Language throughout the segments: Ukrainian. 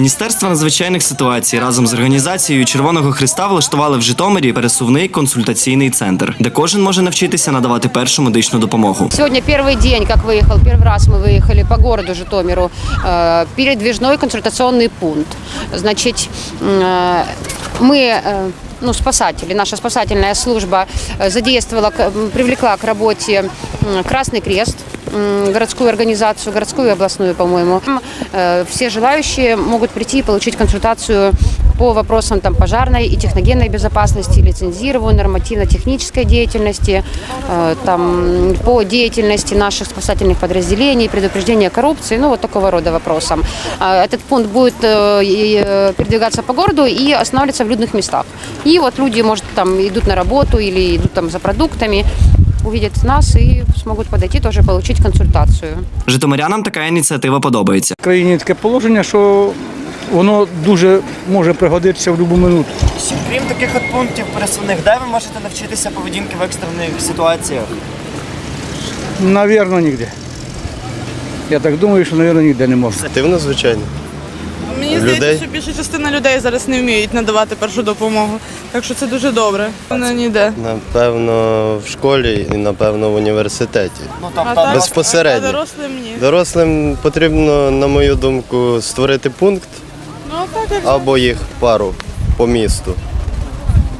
Міністерство надзвичайних ситуацій разом з організацією Червоного Христа влаштували в Житомирі пересувний консультаційний центр, де кожен може навчитися надавати першу медичну допомогу. Сегодня первый день, как выехал, первый раз мы выехали по городу Житомиру, э, передвижной консультационный пункт. Значит, э, мы, э, ну, спасатели, наша спасательная служба э, задействовала, к- м, привлекла к работе м, Красный Крест, м, городскую организацию, городскую и областную, по-моему. Э, Все желающие могут прийти и получить консультацию по вопросам там, пожарной и техногенной безопасности, лицензированию, нормативно-технической деятельности, э, там, по деятельности наших спасательных подразделений, предупреждения коррупции, ну вот такого рода вопросам. А, Этот пункт будет э, передвигаться по городу и останавливаться в людных местах. И вот люди, может, там идут на работу или идут там за продуктами, увидят нас и смогут подойти тоже получить консультацию. Житомирянам така ініціатива подобається. В країні таке положення, що воно дуже може пригодитися в будь-яку минуту. Крім таких от пунктів пересувних, де ви можете навчитися поведінки в екстрених ситуаціях? Навірно, ніде. Я так думаю, що, навірно, ніде не можна. Активно, звичайно. Мені здається, Людей? що більша частина людей зараз не вміють надавати першу допомогу. Так що це дуже добре. Вона ніде. Напевно, в школі і напевно в університеті. Ну А тобто так, Безпосередньо. а дорослим ні. Дорослим потрібно, на мою думку, створити пункт Ну так як або їх пару по місту,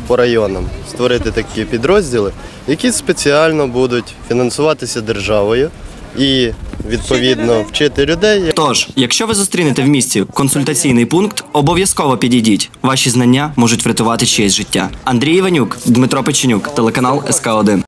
по районам, створити такі підрозділи, які спеціально будуть фінансуватися державою і відповідно вчити людей. Тож, якщо ви зустрінете в місті консультаційний пункт, обов'язково підійдіть. Ваші знання можуть врятувати чиєсь життя. Андрій Іванюк, Дмитро Печенюк, телеканал СК 1